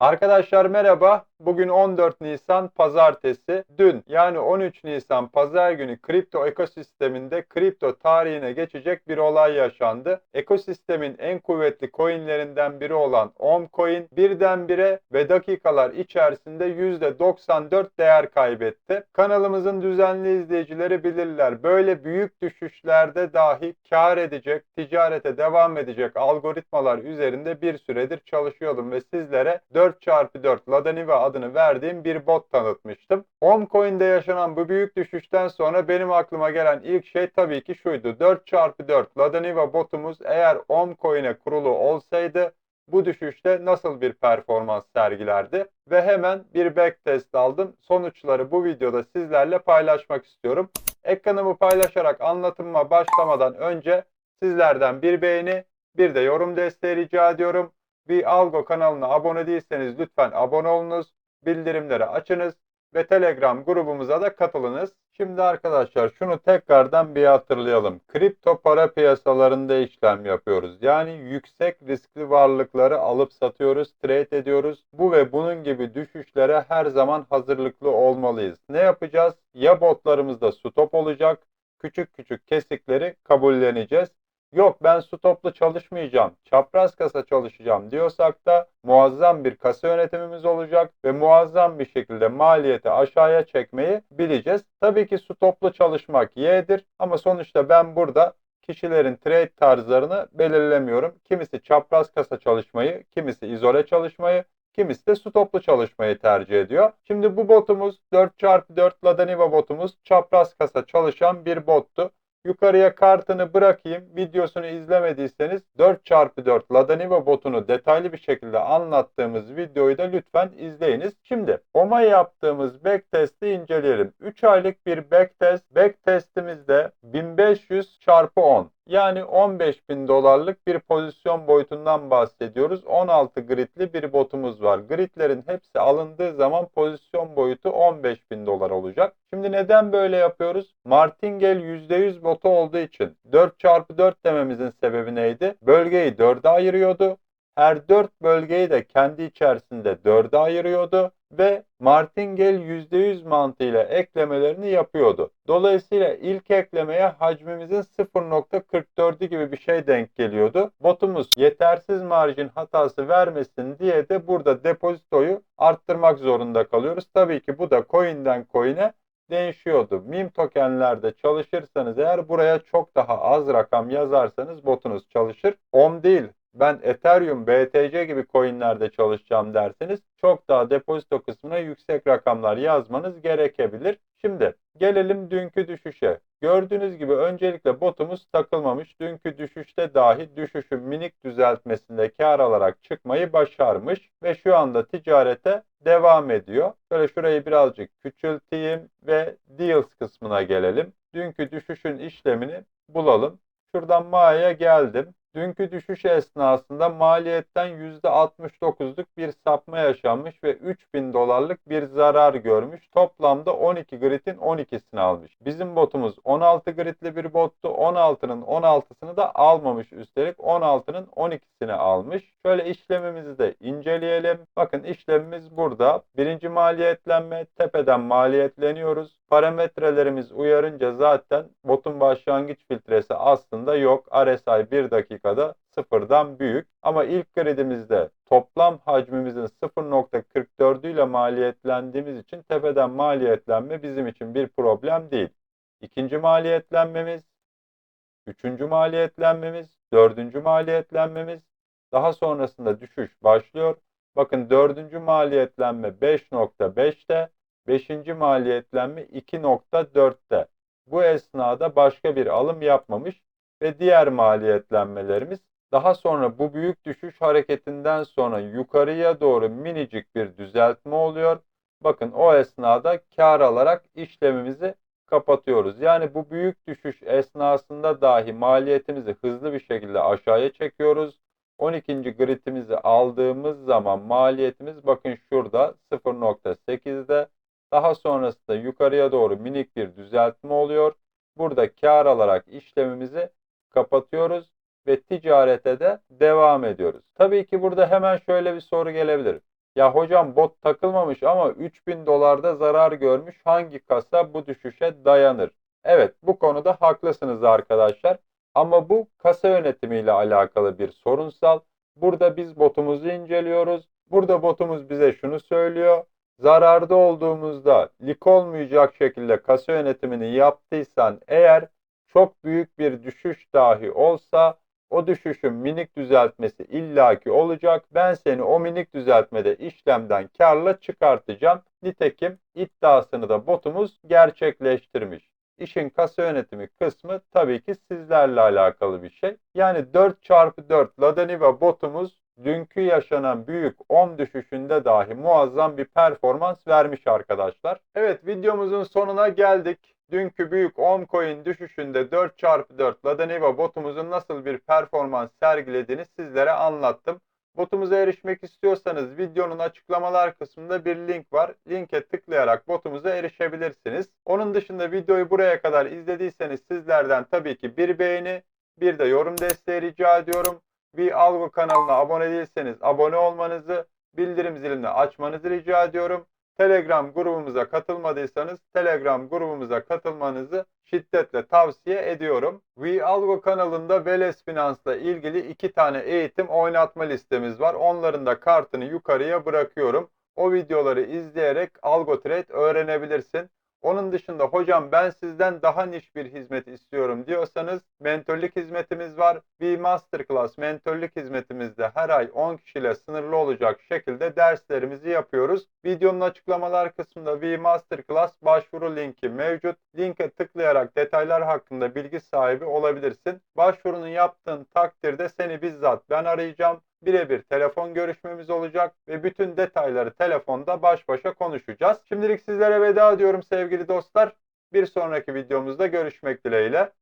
Arkadaşlar merhaba. Bugün 14 Nisan Pazartesi. Dün yani 13 Nisan Pazar günü kripto ekosisteminde kripto tarihine geçecek bir olay yaşandı. Ekosistemin en kuvvetli coinlerinden biri olan OM Coin birdenbire ve dakikalar içerisinde %94 değer kaybetti. Kanalımızın düzenli izleyicileri bilirler. Böyle büyük düşüşlerde dahi kar edecek, ticarete devam edecek algoritmalar üzerinde bir süredir çalışıyordum ve sizlere 4x4 Ladaniva adını verdiğim bir bot tanıtmıştım. Omcoin'de yaşanan bu büyük düşüşten sonra benim aklıma gelen ilk şey tabii ki şuydu. 4x4 Ladaniva botumuz eğer Omcoin'e kurulu olsaydı bu düşüşte nasıl bir performans sergilerdi? Ve hemen bir backtest aldım. Sonuçları bu videoda sizlerle paylaşmak istiyorum. Ekranımı paylaşarak anlatımıma başlamadan önce sizlerden bir beğeni, bir de yorum desteği rica ediyorum. Bir Algo kanalına abone değilseniz lütfen abone olunuz, bildirimleri açınız ve Telegram grubumuza da katılınız. Şimdi arkadaşlar şunu tekrardan bir hatırlayalım. Kripto para piyasalarında işlem yapıyoruz. Yani yüksek riskli varlıkları alıp satıyoruz, trade ediyoruz. Bu ve bunun gibi düşüşlere her zaman hazırlıklı olmalıyız. Ne yapacağız? Ya botlarımızda stop olacak, küçük küçük kesikleri kabulleneceğiz yok ben stoplu çalışmayacağım, çapraz kasa çalışacağım diyorsak da muazzam bir kasa yönetimimiz olacak ve muazzam bir şekilde maliyeti aşağıya çekmeyi bileceğiz. Tabii ki stoplu çalışmak Y'dir ama sonuçta ben burada kişilerin trade tarzlarını belirlemiyorum. Kimisi çapraz kasa çalışmayı, kimisi izole çalışmayı, kimisi de stoplu çalışmayı tercih ediyor. Şimdi bu botumuz 4x4 Ladaniva botumuz çapraz kasa çalışan bir bottu. Yukarıya kartını bırakayım. Videosunu izlemediyseniz 4x4 Ladaniva botunu detaylı bir şekilde anlattığımız videoyu da lütfen izleyiniz. Şimdi OMA yaptığımız backtest'i inceleyelim. 3 aylık bir backtest. Backtest'imizde 1500 çarpı 10 yani 15 bin dolarlık bir pozisyon boyutundan bahsediyoruz. 16 gridli bir botumuz var. Gridlerin hepsi alındığı zaman pozisyon boyutu 15 bin dolar olacak. Şimdi neden böyle yapıyoruz? Martingale %100 botu olduğu için 4 çarpı 4 dememizin sebebi neydi? Bölgeyi 4'e ayırıyordu. Her 4 bölgeyi de kendi içerisinde 4'e ayırıyordu ve Martingale %100 mantığıyla eklemelerini yapıyordu. Dolayısıyla ilk eklemeye hacmimizin 0.44'ü gibi bir şey denk geliyordu. Botumuz yetersiz marjin hatası vermesin diye de burada depozitoyu arttırmak zorunda kalıyoruz. Tabii ki bu da coin'den coin'e değişiyordu. Meme tokenlerde çalışırsanız eğer buraya çok daha az rakam yazarsanız botunuz çalışır. OM değil ben Ethereum, BTC gibi coinlerde çalışacağım derseniz çok daha depozito kısmına yüksek rakamlar yazmanız gerekebilir. Şimdi gelelim dünkü düşüşe. Gördüğünüz gibi öncelikle botumuz takılmamış. Dünkü düşüşte dahi düşüşün minik düzeltmesinde kar alarak çıkmayı başarmış ve şu anda ticarete devam ediyor. Şöyle şurayı birazcık küçülteyim ve deals kısmına gelelim. Dünkü düşüşün işlemini bulalım. Şuradan Ma'ya geldim. Dünkü düşüş esnasında maliyetten %69'luk bir sapma yaşanmış ve 3000 dolarlık bir zarar görmüş. Toplamda 12 gridin 12'sini almış. Bizim botumuz 16 gridli bir bottu. 16'nın 16'sını da almamış üstelik 16'nın 12'sini almış. Şöyle işlemimizi de inceleyelim. Bakın işlemimiz burada. Birinci maliyetlenme tepeden maliyetleniyoruz. Parametrelerimiz uyarınca zaten botun başlangıç filtresi aslında yok. RSI 1 dakikada sıfırdan büyük. Ama ilk gridimizde toplam hacmimizin 0.44 ile maliyetlendiğimiz için tepeden maliyetlenme bizim için bir problem değil. İkinci maliyetlenmemiz, üçüncü maliyetlenmemiz, dördüncü maliyetlenmemiz, daha sonrasında düşüş başlıyor. Bakın dördüncü maliyetlenme 5.5'te, beşinci maliyetlenme 2.4'te. Bu esnada başka bir alım yapmamış ve diğer maliyetlenmelerimiz daha sonra bu büyük düşüş hareketinden sonra yukarıya doğru minicik bir düzeltme oluyor. Bakın o esnada kar alarak işlemimizi kapatıyoruz. Yani bu büyük düşüş esnasında dahi maliyetimizi hızlı bir şekilde aşağıya çekiyoruz. 12. gridimizi aldığımız zaman maliyetimiz bakın şurada 0.8'de. Daha sonrasında yukarıya doğru minik bir düzeltme oluyor. Burada kar alarak işlemimizi kapatıyoruz ve ticarete de devam ediyoruz. Tabii ki burada hemen şöyle bir soru gelebilir. Ya hocam bot takılmamış ama 3000 dolarda zarar görmüş. Hangi kasa bu düşüşe dayanır? Evet, bu konuda haklısınız arkadaşlar. Ama bu kasa yönetimiyle alakalı bir sorunsal. Burada biz botumuzu inceliyoruz. Burada botumuz bize şunu söylüyor. Zararda olduğumuzda lik olmayacak şekilde kasa yönetimini yaptıysan eğer çok büyük bir düşüş dahi olsa o düşüşün minik düzeltmesi illaki olacak. Ben seni o minik düzeltmede işlemden karla çıkartacağım. Nitekim iddiasını da botumuz gerçekleştirmiş. İşin kasa yönetimi kısmı tabii ki sizlerle alakalı bir şey. Yani 4x4 Ladaniva botumuz dünkü yaşanan büyük 10 düşüşünde dahi muazzam bir performans vermiş arkadaşlar. Evet videomuzun sonuna geldik. Dünkü büyük 10 coin düşüşünde 4x4 Ladaniva botumuzun nasıl bir performans sergilediğini sizlere anlattım. Botumuza erişmek istiyorsanız videonun açıklamalar kısmında bir link var. Linke tıklayarak botumuza erişebilirsiniz. Onun dışında videoyu buraya kadar izlediyseniz sizlerden tabii ki bir beğeni, bir de yorum desteği rica ediyorum. Bir Algo kanalına abone değilseniz abone olmanızı, bildirim zilini açmanızı rica ediyorum. Telegram grubumuza katılmadıysanız Telegram grubumuza katılmanızı şiddetle tavsiye ediyorum. We Algo kanalında Veles Finans'la ilgili iki tane eğitim oynatma listemiz var. Onların da kartını yukarıya bırakıyorum. O videoları izleyerek Algo Trade öğrenebilirsin. Onun dışında hocam ben sizden daha niş bir hizmet istiyorum diyorsanız mentörlük hizmetimiz var. Bir Masterclass mentörlük hizmetimizde her ay 10 kişiyle sınırlı olacak şekilde derslerimizi yapıyoruz. Videonun açıklamalar kısmında V Masterclass başvuru linki mevcut. Linke tıklayarak detaylar hakkında bilgi sahibi olabilirsin. Başvurunu yaptığın takdirde seni bizzat ben arayacağım birebir telefon görüşmemiz olacak ve bütün detayları telefonda baş başa konuşacağız. Şimdilik sizlere veda ediyorum sevgili dostlar. Bir sonraki videomuzda görüşmek dileğiyle.